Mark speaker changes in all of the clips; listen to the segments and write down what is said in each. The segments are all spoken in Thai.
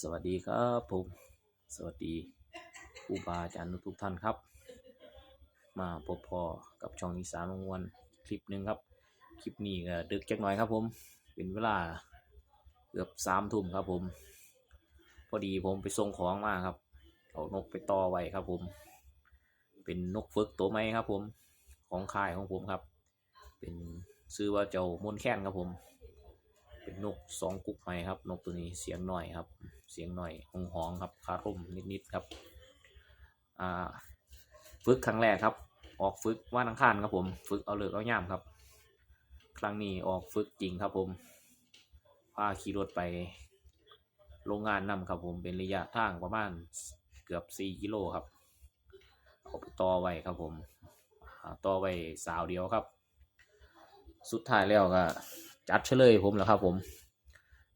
Speaker 1: สวัสดีครับผม สวัสดีครูบาอาจารย์ทุกท่านครับ มาพบพอกับช่องอีสานวันคลิปหนึ่งครับ คลิปนี้ก็ดึกจักหน่อยครับผม เป็นเวลาเกือบสามทุ่มครับผม พอดีผมไปส่งของมาครับ เอานกไปต่อไว้ครับผม เป็นนกฝึกตัวใหม่ครับผม ของค่ายของผมครับ เป็นซื้อว่าเจ้ามนแค้นครับผม เป็นนกสองกุกใหม่ครับ นกตัวนี้เสียงหน่อยครับ เสียงหน่อยหองหองครับคาร่มนิดๆครับอ่าฝึกครั้งแรกครับ ออกฝึกว่านังคารครับผม ฝึกเอาเลิกเอาย่ามครับ ครั้งนี้ออกฝึกจริงครับผมพาขี่รถไปโรงงานนำครับผมเป็นระยะทางประมาณเกือบสี่กิโลครับเอาไปต่อไว้ครับผมต่อไว้สาวเดียวครับ สุดท้ายแล้วก็ จัดเฉลยผมแหล้วครับ ผม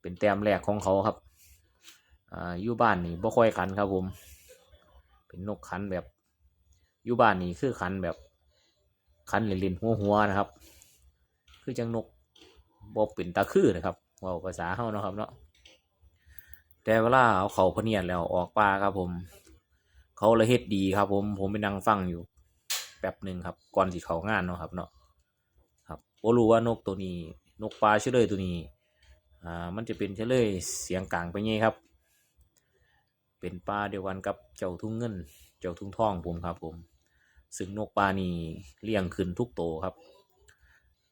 Speaker 1: เป็นแต้มแรกของเขาครับอ่าอยู่บ้านนี่บ่ค่อยขันครับ ผม เป็นนกขันแบบอยู่บ้านนี่คือขันแบบขันเล่นๆหัวๆนะครับ คือจังนกบ่เป็นตาคือนะครับว่าภาษาเฮานะครับเนาะแต่เวลาเอาเขาพเนียดแล้วออกป่าครับ ผม เขาละเฮ็ดดีครับ ผมผมไปนั่งฟังอยู่แป๊บหนึ่งครับ ก่อนสิเขางานเนาะครับ เนาะครับบ่รู้ว่านกตัวนี้ นกปลาเฉลยตัวนี้อ่ามันจะเป็นเฉลยเสียงกลางไปไงครับ เป็นปลาเดียวกันกับเจ้าทุ่งเงิน เจ้าทุ่งทองผมครับผม ซึ่งนกปลานี่เลี้ยงขึ้นทุกโตครับ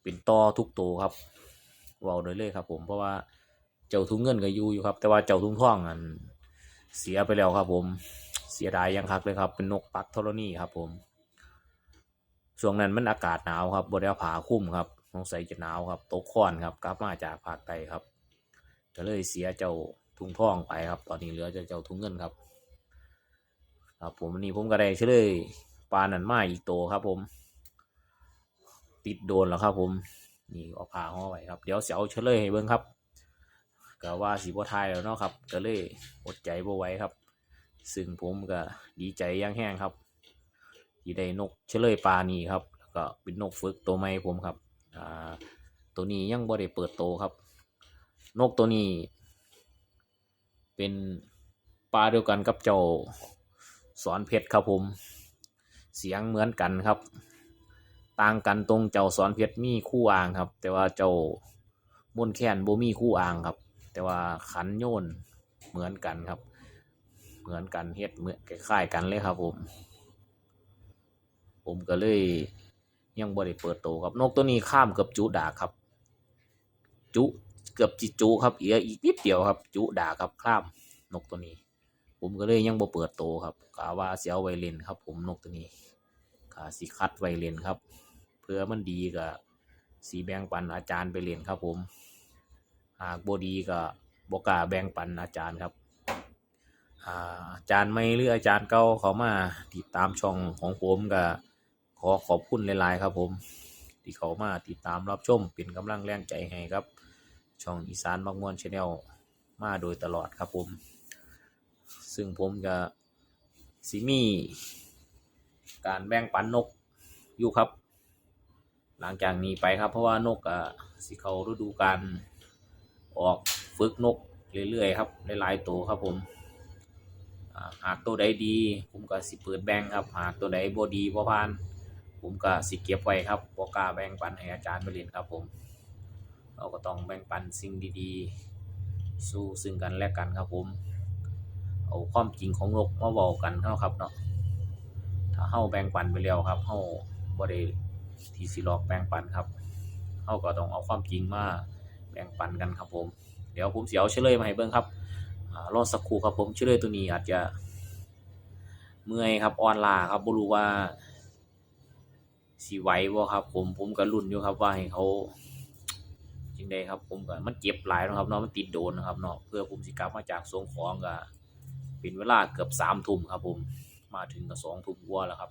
Speaker 1: เป็นตอทุกโตครับเว้าได้เลยครับ ผมเพราะว่าเจ้าทุ่งเงินก็อยู่อยู่ครับ แต่ว่าเจ้าทุ่งทองอันเสียไปแล้วครับ ผมเสียดายยังคักเลยครับ เป็นนกปักธรณีครับ ผมช่วงนั้นมันอากาศหนาวครับบริเวณผาคุ้มครับ สงสัยจะหนาวครับตกค้อนครับกลับมาจากภาคใต้ครับ ก็เลยเสียเจ้าทุ่งทองไปครับ ตอนนี้เหลือเจ้าเจ้าทุ่งเงินครับ ครับผมวันนี้ผมก็ได้เฉลยปลาหนันมาอีกโตวครับ ผม ติดโดนแล้วครับ ผม นี่เอาผ้าห่อไว้ครับ เดี๋ยวเสียเอาเฉลยให้เบิ่งครับก็ว่าสีบัวไทายแล้วเนาะครับ ก็เลยอดใจบ่ไว้ครับ ซึ่งผมก็ดีใจอยังแห้งครับ ที่ได้นกเฉลยปลานี่ครับ แล้วก็เป็นนกฝึกตัวใหม่ผมครับ อ่าตัวนี้ยังบ่ได้เปิดโตครับ นกตัวนี้ เป็นปลาเดียวกันกับเจ้าสอนเพชรครับผม เสียงเหมือนกันครับ ต่างกันตรงเจ้าสอนเพชรมีคู่อ่างครับ แต่ว่าเจ้ามนแค้นบ่มีคู่อ่างครับ แต่ว่าขันโยนเหมือนกันครับ เหมือนกันเฮ็ดเหมือนคล้ายๆกันเลยครับผม ผมก็เลย ยังบ่ได้เปิดโตครับ นกตัวนี้ข้ามเกับจุดาครับ จุเกือบจิจุครับเอีกอีกนิดเดียวครับ จุดาครับข้ามนกตัวนี้ ผมก็เลยยังบ่เปิดโตครับกะว่าสิเอาไวเลนครับ ผมนกตัวนี้กะสิคัดไวเลนครับ เพื่อมันดีก็สีแบงปันอาจารย์ไปเล่นครับ ผมหากบ่ดีก็บ่กาแบงปันอาจารย์ครับอาจารย์ไม่หรืออาจารย์เก่าเขามาติดตามช่องของผมก็ ขอขอบคุณหลาย ๆ ครับผม ที่เขามาติดตามรับชม เป็นกำลังแรงใจให้ครับ ช่องอีสานมักมวนชาแนลมาโดยตลอดครับผม ซึ่งผมจะสิมี การแบ่งปันนกอยู่ครับ หลังจากนี้ไปครับเพราะว่านกอะสิเขาฤดูการออกฝึกนกเรื่อยๆครับหลายๆตัวครับผมหากตัวใดดีผมก็สิเปิดแบ่งครับ หากตัวใดบ่ดีบ่ผ่าน ผมก็สิเก็บไว้ครับบ่กาแบ่งปันให้อาจารย์ไปเรียนครับผม เราก็ต้องแบ่งปันสิ่งดีๆ สู้ซึ่งกันและกันครับผม เอาความจริงของโลกมาเว้ากันเนาะครับเนาะ ถ้าเฮาแบ่งปันไปแล้วครับเฮาบ่ได้ที่สิลอกแบ่งปันครับเฮาก็ต้องเอาความจริงมาแบ่งปันกันครับผม เดี๋ยวผมเสิเอาเฉลยมาให้เบิ่งครับรอสักครู่ครับผมเฉลยตัวนี้อาจจะเมื่อยครับอ่อนล้าครับบ่รู้ว่า สิไหวบ่ครับ ผมผมก็ลุ้นอยู่ครับว่าให้เขาจังไดครับ ผมก็มันเจ็บหลายนะครับเนาะมันติดโดนนะครับเนาะเพื่อผมสิกลับมาจากสงของก็เป็นเวลาเกือบ3ทุ่มครับ ผมมาถึงก็2ทุ่มกว่าแล้วครับ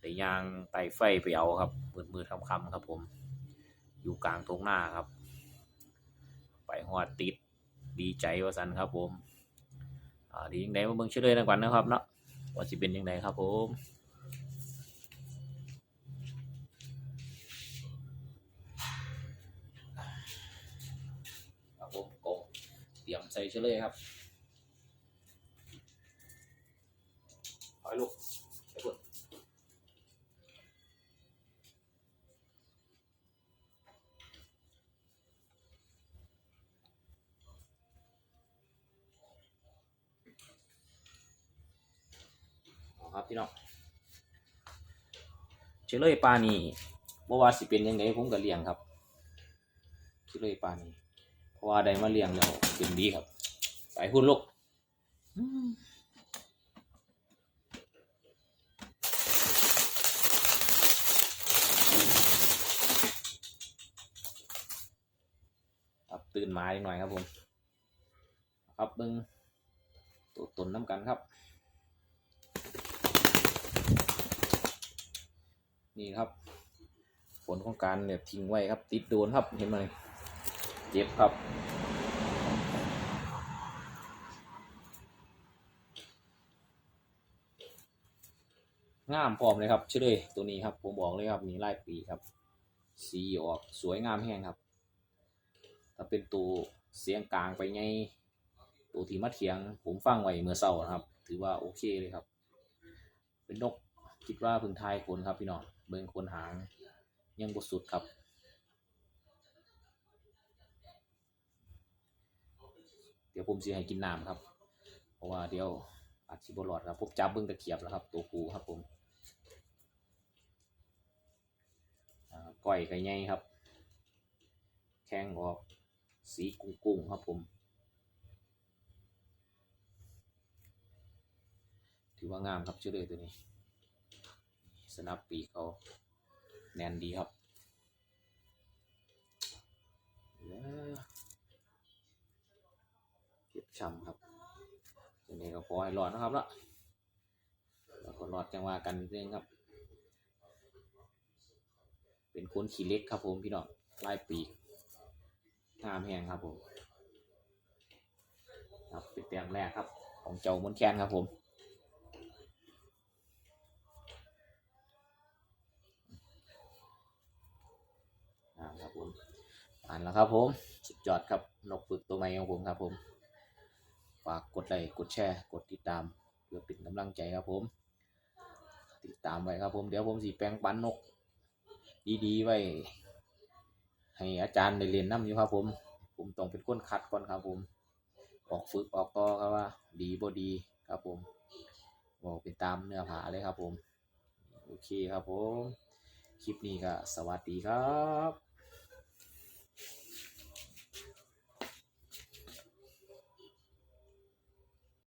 Speaker 1: ได้ย่างไต่ไฟไปเอาครับมืดๆค่ำๆครับ ผม อยู่กลางทุ่งนาครับ ไปฮอดติดดีใจว่าสันครับ ผมอ่าดียังไงมาเบิ่งเฉลยกันก่อนนะครับเนาะว่าสิเป็นยังไงครับ ผม เตรียมใส่เฉลยครับถอยลูกไปพุ่นครับพี่น้องเฉลยปลานี่บ่ว่าสิเป็นยังไงผมก็เลี้ยงครับเฉลยปลานี่ ว่าได้มาเลี้ยงแล้วเป็นดีครับไปพุ่นลูกครับตื่นมาอีกหน่อยครับผม ครับเบิ้งตัวตนน้ำกันครับ นี่ครับ ผลของการเนี่ยทิ้งไว้ครับ ติดโดนครับเห็นไหม เจ็บครับงามพร้อมเลยครับชื่อเลยตัวนี้ครับผมบอกเลยครับมีลายปีครับ สีออกสวยงามแห้งครับ ถ้าเป็นตัวเสียงกลางไปไงตัวที่มาเถียง ผมฟังไว้เมื่อเช้านะครับ ถือว่าโอเคเลยครับ เป็นนกคิดว่าพึ่งทายคนครับพี่น้องเบิ่งคนหางยังบสุดครับ เดี๋ยวผมสิให้กินน้ำครับ เพราะว่าเดี๋ยวอาจสิบรอดครับผมจับเบิ่งตะเกียบแล้วครับ ตัวกูครับผมอ่าก้อยไก่ใหญ่ครับ แข้งออกสีกุ้งกุ้งครับผม ถือว่างามครับเชื่อเลยตัวนี้ สนับปีเขาแน่นดีครับแล้ว ช้ำครับตัวนี้ก็ขอให้รอดนะครับละแล้วก็รอดจังหวะกันเรื่องครับ เป็นคนขี่เล็กครับผมพี่น้องลายปีกงามแหงครับผม ครับเป็นแต้มแรกครับ ของเจ้ามนแคนครับผมครับผมอ่านแล้วครับผม สุดยอดครับ นกฝึกตัวใหม่ของผมครับผม ฝากกดไลค์กดแชร์กดติดตาม เพื่อเป็นกำลังใจครับผม ติดตามไว้ครับผมเดี๋ยวผมสีแปลงปันนก ดีๆไว้ ให้อาจารย์ได้เรียนน้ำอยู่ครับผม ผมต้องเป็นคนคัดก่อนครับผม ออกฝึกออกต่อครับว่า ดีบ่ดีครับผมบอกเป็นตามเนื้อผาเลยครับผม โอเคครับผม คลิปนี้ก็สวัสดีครับ